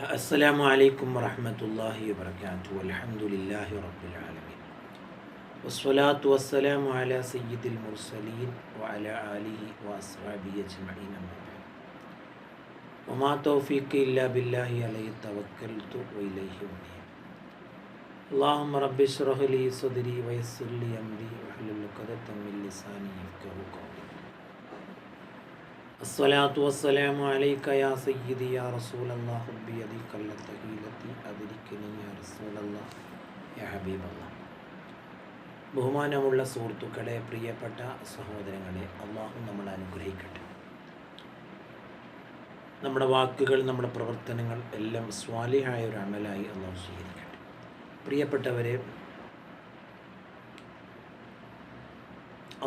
السلام عليكم ورحمة الله وبركاته والحمد لله رب العالمين والصلاة والسلام على سيد المرسلين وعلى آله وأصحابه أجمعين أما بعد وما توفيقي إلا بالله عليه توكلت وإليه أنيب اللهم رب اشرح لي صدري ويسر لي أمري واحلل عقدة من لساني يفقهوا قولي അസ്സലാത്തു വസ്സലാമു അലൈക യാ സയ്യിദി യാ റസൂലല്ലാ ഹുബി അതി കല്ലത്തഹീലത്തി അതിരിക്കനി യാ റസൂലല്ലാഹ് യാ ഹബീബല്ലാഹ് ബഹുമാനമുള്ള സുഹൃത്തുക്കളെ പ്രിയപ്പെട്ട സഹോദരങ്ങളെ അള്ളാഹു നമ്മൾ അനുഗ്രഹിക്കട്ടെ. നമ്മുടെ വാക്കുകൾ നമ്മുടെ പ്രവർത്തനങ്ങൾ എല്ലാം സ്വാലിഹായ ഒരു അമലായി അള്ളാഹു സ്വീകരിക്കട്ടെ. പ്രിയപ്പെട്ടവരെ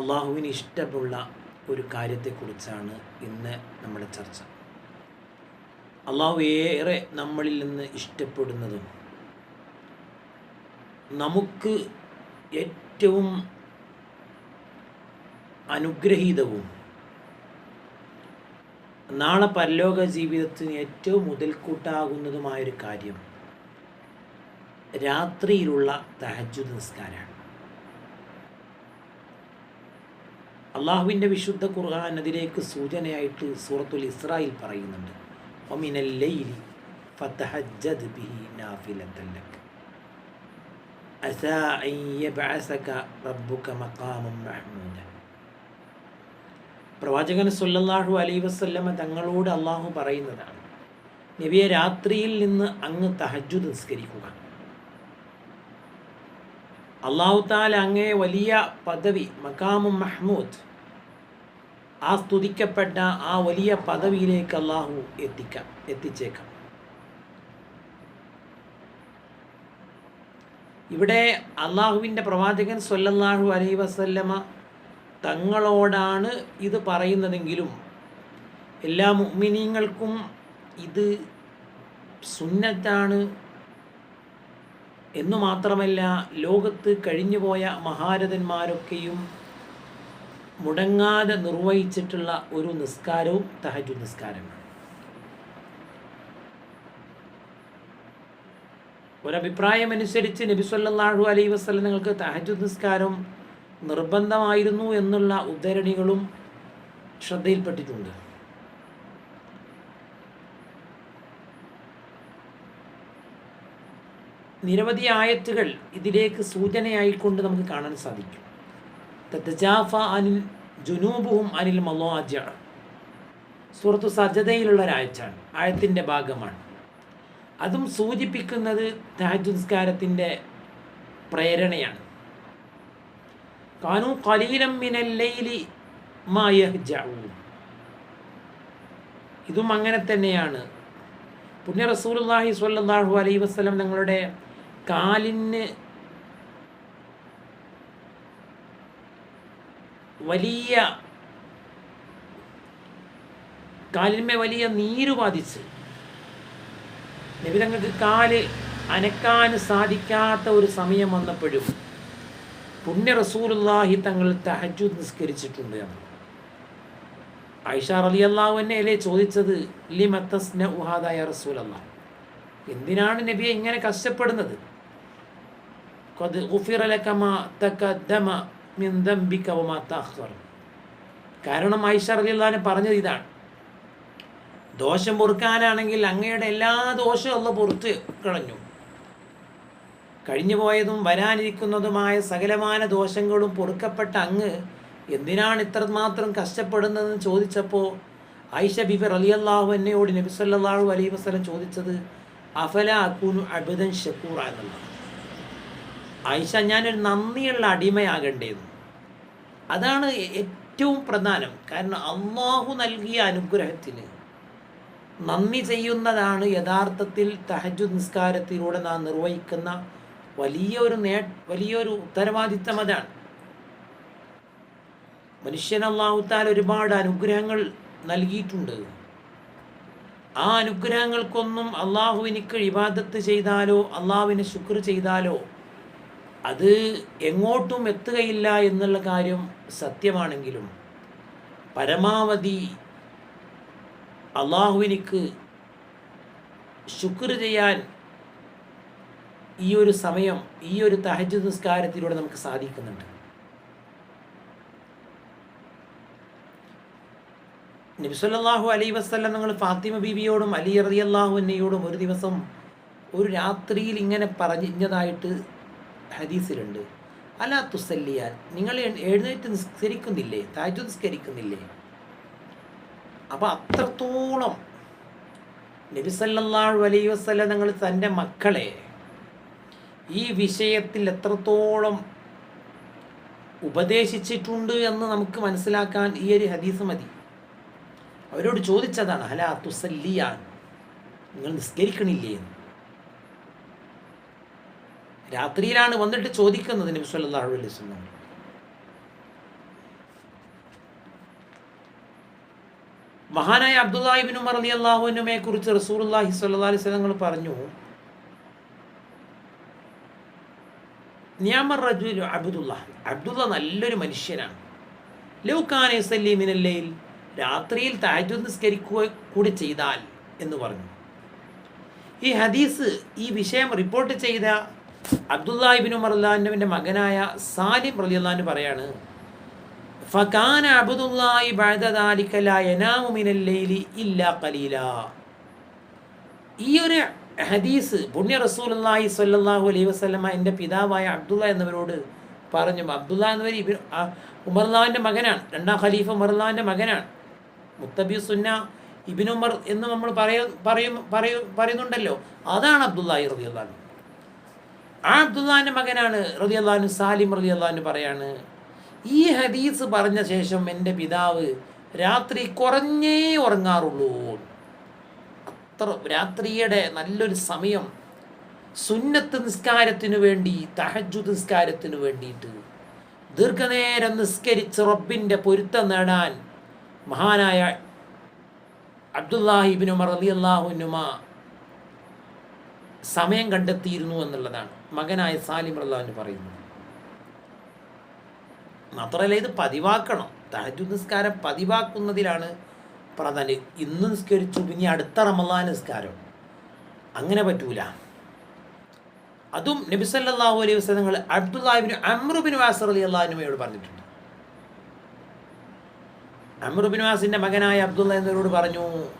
അള്ളാഹുവിന് ഇഷ്ടമുള്ള ഒരു കാര്യത്തെക്കുറിച്ചാണ് ഇന്ന് നമ്മുടെ ചർച്ച. അള്ളാഹു ഏറെ നമ്മളിൽ നിന്ന് ഇഷ്ടപ്പെടുന്നതും നമുക്ക് ഏറ്റവും അനുഗ്രഹീതവും നാളെ പരലോക ജീവിതത്തിന് ഏറ്റവും മുതൽക്കൂട്ടാകുന്നതുമായൊരു കാര്യം രാത്രിയിലുള്ള തഹജുദ് നിസ്കാരമാണ് അള്ളാഹുവിന്റെ വിശുദ്ധ ഖുർആൻ അതിലേക്ക് സൂചനയായിട്ട് സൂറത്തുൽ ഇസ്രായിൽ പറയുന്നുണ്ട്. ഫതഹജ്ജദ് റബ്ബുക മഖാമൻ മഹ്മൂദ. പ്രവാചകൻ സല്ലല്ലാഹു അലൈഹി വസല്ലമ തങ്ങളോട് അള്ളാഹു പറയുന്നതാണ് നബിയെ രാത്രിയിൽ നിന്ന് അങ്ങ് തഹജ്ജുദ് നിസ്കരിക്കുക. അള്ളാഹു താല അങ്ങേ വലിയ പദവി മക്കാമും മഹ്മൂദ് ആ സ്തുതിക്കപ്പെട്ട ആ വലിയ പദവിയിലേക്ക് അള്ളാഹു എത്തിക്കാം എത്തിച്ചേക്കാം. ഇവിടെ അള്ളാഹുവിന്റെ പ്രവാചകൻ സൊല്ലാഹു അലൈ വസല്ലമ തങ്ങളോടാണ് ഇത് പറയുന്നതെങ്കിലും എല്ലാ മുഅ്മിനീങ്ങൾക്കും ഇത് സുന്നത്താണ് എന്നു മാത്രമല്ല ലോകത്ത് കഴിഞ്ഞുപോയ മഹാരഥന്മാരൊക്കെയും മുടങ്ങാതെ നിർവഹിച്ചിട്ടുള്ള ഒരു നിസ്കാരവും തഹജു നിസ്കാരമാണ്. ഒരഭിപ്രായമനുസരിച്ച് നബി സല്ലല്ലാഹു അലൈ വസ്ലം നിങ്ങൾക്ക് തഹജു നിസ്കാരം നിർബന്ധമായിരുന്നു എന്നുള്ള ഉദ്ധരണികളും ശ്രദ്ധയിൽപ്പെട്ടിട്ടുണ്ട്. നിരവധി ആയത്തുകൾ ഇതിലേക്ക് സൂചനയായിക്കൊണ്ട് നമുക്ക് കാണാൻ സാധിക്കും. തത്തജാഫ അനിൽ ജുനൂബുഹും അനിൽ മലോജ സുഹൃത്തു സജതയിലുള്ള ഒരാഴ്ചയാണ് ആഴത്തിന്റെ ഭാഗമാണ്. അതും സൂചിപ്പിക്കുന്നത് താജുസ്കാരത്തിന്റെ പ്രേരണയാണ്. കാനു കലീലം മിനല്ലൈലി മായഹ്ജഊൻ ഇതും അങ്ങനെ തന്നെയാണ്. പുണ്യ റസൂലുള്ളാഹി സ്വല്ലല്ലാഹു അലൈഹി വസല്ലം ഞങ്ങളുടെ കാലിന് വലിയ കാലിന്മേ വലിയ നീര് ബാധിച്ച് നബിതങ്ങൾക്ക് കാൽ അനക്കാൻ സാധിക്കാത്ത ഒരു സമയം വന്നപ്പോഴും പുണ്യ റസൂലുള്ളാഹി തങ്ങൾ തഹജു നിസ്കരിച്ചിട്ടുണ്ട് എന്ന്. ആയിഷ അലി അള്ളാഹു എന്നെ അല്ലേ ചോദിച്ചത് ലി മത്തസ്ന ഉഹാദായ റസൂൽ അള്ളാഹ് എന്തിനാണ് നബിയെ ഇങ്ങനെ കഷ്ടപ്പെടുന്നത്? മാ തഖദ്ദമ മിൻ ദംബിക വമാ തഅഖർ കാരണം അള്ളാഹിനെ പറഞ്ഞത് ഇതാണ്. ദോഷം പൊറുക്കാനാണെങ്കിൽ അങ്ങയുടെ എല്ലാ ദോഷവും അല്ല പൊറുത്ത് കളഞ്ഞു. കഴിഞ്ഞു പോയതും വരാനിരിക്കുന്നതുമായ സകലമാന ദോഷങ്ങളും പൊറുക്കപ്പെട്ട അങ്ങ് എന്തിനാണ് ഇത്രമാത്രം കഷ്ടപ്പെടുന്നതെന്ന് ചോദിച്ചപ്പോൾ ഐഷ ബിബി റലിയല്ലാഹു എന്നയോട് നബി സല്ലല്ലാഹു അലൈഹി വസല്ലം ചോദിച്ചത് അഫല അക്കൂനു അബുദൻ ഷക്കൂറ എന്നുള്ളത് ഐഷ ഞാനൊരു നന്ദിയുള്ള അടിമയാകേണ്ടതെന്ന് അതാണ് ഏറ്റവും പ്രധാനം. കാരണം അള്ളാഹു നൽകിയ അനുഗ്രഹത്തിന് നന്ദി ചെയ്യുന്നതാണ് യഥാർത്ഥത്തിൽ തഹജു നിസ്കാരത്തിലൂടെ നാം നിർവഹിക്കുന്ന വലിയൊരു നേ വലിയൊരു ഉത്തരവാദിത്തം അതാണ്. മനുഷ്യൻ അള്ളാഹുത്താൽ ഒരുപാട് അനുഗ്രഹങ്ങൾ നൽകിയിട്ടുണ്ട്. ആ അനുഗ്രഹങ്ങൾക്കൊന്നും അള്ളാഹുവിനിക്ക് ഇബാദത്ത് ചെയ്താലോ അള്ളാഹുവിനെ ശുക്ർ ചെയ്താലോ അത് എങ്ങോട്ടും എത്തുകയില്ല എന്നുള്ള കാര്യം സത്യമാണെങ്കിലും പരമാവധി അള്ളാഹുവിനിക്ക് ശുക്ർ ചെയ്യാൻ ഈ ഒരു സമയം ഈ ഒരു തഹജ് നിസ്കാരത്തിലൂടെ നമുക്ക് സാധിക്കുന്നുണ്ട്. നബിസ്വല്ലാഹു അലൈ വസ്ലം നിങ്ങൾ ഫാത്തിമ ബീബിയോടും അലി റളിയല്ലാഹു എന്നയോടും ഒരു ദിവസം ഒരു രാത്രിയിൽ ഇങ്ങനെ പറഞ്ഞതായിട്ട് ഹദീസിലുണ്ട്. അലാ തുസല്ലിയാൻ നിങ്ങൾ എഴുന്നേറ്റ് നിസ്കരിക്കുന്നില്ലേ? താജു നിസ്കരിക്കുന്നില്ലേ? അപ്പോൾ അത്രത്തോളം നബി സല്ലല്ലാഹു അലൈഹി വസല്ല നിങ്ങൾ തന്റെ മക്കളെ ഈ വിഷയത്തിൽ എത്രത്തോളം ഉപദേശിച്ചിട്ടുണ്ട് എന്ന് നമുക്ക് മനസ്സിലാക്കാൻ ഈ ഒരു ഹദീസ് മതി. അവരോട് ചോദിച്ചതാണ് ഹലാ തുസല്ലിയാൻ നിങ്ങൾ നിസ്കരിക്കണില്ലേ? എന്ന്. രാത്രിയിലാണ് വന്നിട്ട് ചോദിക്കുന്നത് നബി സല്ലല്ലാഹു അലൈഹി വസല്ലം. മഹാനായ അബ്ദുല്ലാഹിബിൻ ഉമർ അള്ളാഹുവിനുമെ കുറിച്ച് റസൂലുള്ളാഹി സ്വല്ലല്ലാഹി അലൈഹി പറഞ്ഞു നിയാമർ റജുൽ അബ്ദുല്ല നല്ലൊരു മനുഷ്യനാണ്. ലൗഖാൻ മിനല്ലയിൽ രാത്രിയിൽ താജു നിസ്കരിക്കുക കൂടി ചെയ്താൽ എന്ന് പറഞ്ഞു. ഈ ഹദീസ് ഈ വിഷയം റിപ്പോർട്ട് ചെയ്ത അബ്ദുല്ലാഹിബിൻ ഉമർ അള്ളാഹുവിന്റെ മകനായ സാലിം റലി പറയാണ് ഫകാന അബ്ദുല്ലാഹി ബഅദ ദാലിക ലാ ലൈലി ഇല്ലാ കലീല ഈ ഒരു ഹദീസ് പുണ്യ റസൂലുള്ളാഹി സ്വല്ലല്ലാഹു അലൈഹി വസല്ലമ എന്റെ പിതാവായ അബ്ദുള്ള എന്നവരോട് പറഞ്ഞു. അബ്ദുള്ള എന്നവർ ഇബിൻ ഉമർലാവിന്റെ മകനാണ്. രണ്ടാം ഖലീഫ ഉമർലാവിന്റെ മകനാണ്. മുത്തബി സുന്ന ഇബിൻ ഉമർ എന്ന് നമ്മൾ പറയ പറയും പറയും പറയുന്നുണ്ടല്ലോ. അതാണ് അബ്ദുള്ള അള്ളഹാൻ ആ അബ്ദുല്ലാന്റെ മകനാണ് റതി അള്ളഹാനു സാലിം റതി അള്ളഹാനു പറയാണ് ഈ ഹദീസ് പറഞ്ഞ ശേഷം എന്റെ പിതാവ് രാത്രി കുറഞ്ഞേ ഉറങ്ങാറുള്ളൂ. അത്ര രാത്രിയുടെ നല്ലൊരു സമയം സുന്നത്ത് നിസ്കാരത്തിനു വേണ്ടി തഹജു നിസ്കാരത്തിനു വേണ്ടിയിട്ട്. ദീർഘനേരം നിസ്കരിച്ച് റബ്ബിന്റെ പൊരുത്തം നേടാൻ മഹാനായ അബ്ദുല്ലാഹിബിനുമർ അലി അള്ളാഹുനുമ സമയം കണ്ടെത്തിയിരുന്നു എന്നുള്ളതാണ്. മകനായ സാലിം അള്ളാഹുന് പറയുന്നത്. മാത്രമല്ല ഇത് പതിവാക്കണം. തഹജു നിസ്കാരം പതിവാക്കുന്നതിലാണ് പ്രാധാന്യം ഇന്ന് നിസ്കരിച്ചു പിന്നെ അടുത്ത റമദാൻ നിസ്കാരം. അങ്ങനെ പറ്റൂല. അതും നബി സല്ലല്ലാഹു അലൈഹി വസല്ലങ്ങൾ അബ്ദുല്ലാഹിബിന് അമ്രുബിൻ വാസർ അലി അള്ളാഹുനുമയോട് പറഞ്ഞിട്ടുണ്ട്. അമ്രുബിൻ വാസിന്റെ മകനായ അബ്ദുല്ല എന്നവരോട് പറഞ്ഞു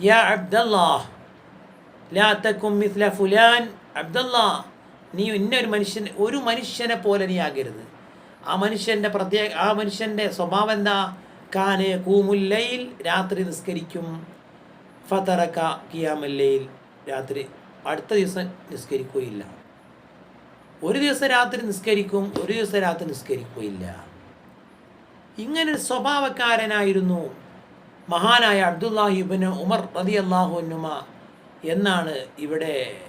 യാ അബ്ദല്ലാഹ് ലാ തക്കും മിസ്ല ഫുലാൻ അബ്ദല്ലാ. നീ ഇന്നൊരു മനുഷ്യൻ ഒരു മനുഷ്യനെ പോലെ നീ ആകരുത്. ആ മനുഷ്യന്റെ പ്രത്യേക ആ മനുഷ്യന്റെ സ്വഭാവം എന്താ? കാനെ കൂമുല്ലയിൽ രാത്രി നിസ്കരിക്കും. ഫതറക്ക കിയാമല്ലയിൽ രാത്രി അടുത്ത ദിവസം നിസ്കരിക്കുകയില്ല. ഒരു ദിവസം രാത്രി നിസ്കരിക്കും ഒരു ദിവസം രാത്രി നിസ്കരിക്കുകയില്ല. ഇങ്ങനെ സ്വഭാവക്കാരനായിരുന്നു മഹാനായ അബ്ദുല്ലാഹിബിന് ഉമർ റതി അള്ളാഹുനുമ എന്നാണ് ഇവിടെ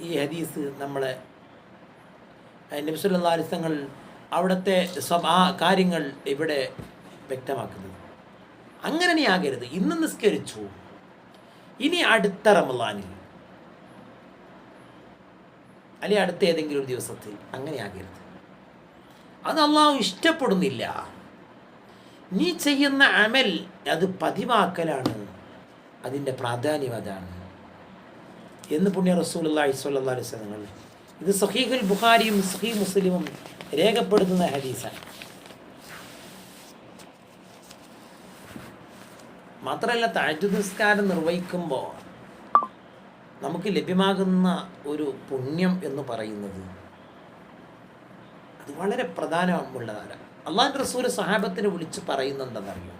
ഈ ഹദീസ് നമ്മളെ നബ്സുല്ലാ അലിസങ്ങൾ അവിടുത്തെ ആ കാര്യങ്ങൾ ഇവിടെ വ്യക്തമാക്കുന്നത്. അങ്ങനെ നീ ആകരുത്. ഇന്ന് നിസ്കരിച്ചു. ഇനി അടുത്ത റമലാനിൽ അല്ലെ അടുത്ത ഏതെങ്കിലും ഒരു ദിവസത്തിൽ അങ്ങനെ ആകരുത്. അത് അള്ളാഹു ഇഷ്ടപ്പെടുന്നില്ല. നീ ചെയ്യുന്ന അമൽ അത് പതിവാക്കലാണ്. അതിന്റെ പ്രാധാന്യം അതാണ്. എന്ന് പുണ്യ റസൂൽ സ്വല്ലാ അലിസ്ലങ്ങൾ ഇത് സഹീഖുൽ ബുഖാരിയും സഹീ മുസ്ലിമും രേഖപ്പെടുത്തുന്ന ഹദീസാണ്. മാത്രമല്ല താജു നിസ്കാരം നിർവഹിക്കുമ്പോൾ നമുക്ക് ലഭ്യമാകുന്ന ഒരു പുണ്യം എന്ന് പറയുന്നത് അത് വളരെ പ്രധാനമുള്ളതാണ്. അള്ളാഹ് റസൂൽ സഹാബത്തിനെ വിളിച്ച് പറയുന്നുണ്ടെന്നറിയോ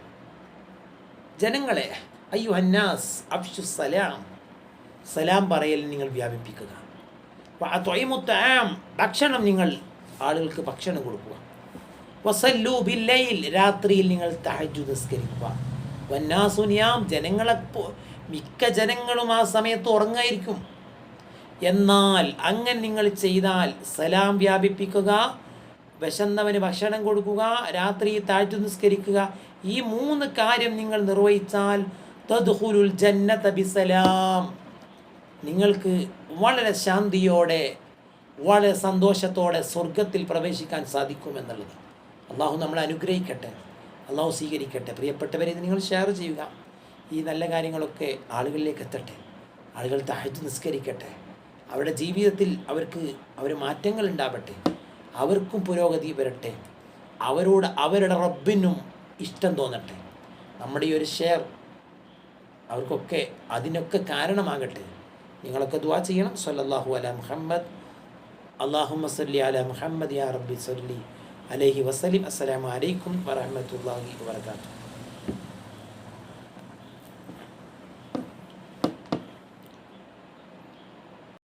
ജനങ്ങളെ അയ്യു ഹന്നാസ് അഫ്ഷു സലാം സലാം പറയൽ നിങ്ങൾ വ്യാപിപ്പിക്കുക. തൊയ്മുത്താം ഭക്ഷണം നിങ്ങൾ ആളുകൾക്ക് ഭക്ഷണം കൊടുക്കുക. വസല്ലു രാത്രിയിൽ നിങ്ങൾ തഹജു നിസ്കരിക്കുക. വന്നാസുനിയാം ജനങ്ങളെ മിക്ക ജനങ്ങളും ആ സമയത്ത് ഉറങ്ങായിരിക്കും. എന്നാൽ അങ്ങനെ നിങ്ങൾ ചെയ്താൽ സലാം വ്യാപിപ്പിക്കുക വിശന്നവന് ഭക്ഷണം കൊടുക്കുക രാത്രി താഴ്ത്തു നിസ്കരിക്കുക. ഈ മൂന്ന് കാര്യം നിങ്ങൾ നിർവഹിച്ചാൽ തദ്ഖുലുൽ ജന്നത ബിസലാം. നിങ്ങൾക്ക് വളരെ ശാന്തിയോടെ വളരെ സന്തോഷത്തോടെ സ്വർഗത്തിൽ പ്രവേശിക്കാൻ സാധിക്കുമെന്നുള്ളത് അള്ളാഹു നമ്മളെ അനുഗ്രഹിക്കട്ടെ അള്ളാഹു സ്വീകരിക്കട്ടെ. പ്രിയപ്പെട്ടവരെ നിങ്ങൾ ഷെയർ ചെയ്യുക. ഈ നല്ല കാര്യങ്ങളൊക്കെ ആളുകളിലേക്ക് എത്തട്ടെ. ആളുകൾ തഹജ് നിസ്കരിക്കട്ടെ. അവരുടെ ജീവിതത്തിൽ അവർക്ക് അവർ മാറ്റങ്ങൾ ഉണ്ടാവട്ടെ. അവർക്കും പുരോഗതി വരട്ടെ. അവരോട് അവരുടെ റബ്ബിനും ഇഷ്ടം തോന്നട്ടെ. നമ്മുടെ ഈ ഒരു ഷെയർ അവർക്കൊക്കെ അതിനൊക്കെ കാരണമാകട്ടെ. നിങ്ങളൊക്കെ ദുവാ ചെയ്യണം സല്ലല്ലാഹു അല മുഹമ്മദ് അള്ളാഹുമ്മ സല്ലി അല മുഹമ്മദ് യാ റബ്ബി സല്ലി അലൈഹി വസലിം അസ്സലാമു അലൈക്കും വറഹ്മത്തുള്ളാഹി വബറകാതുഹു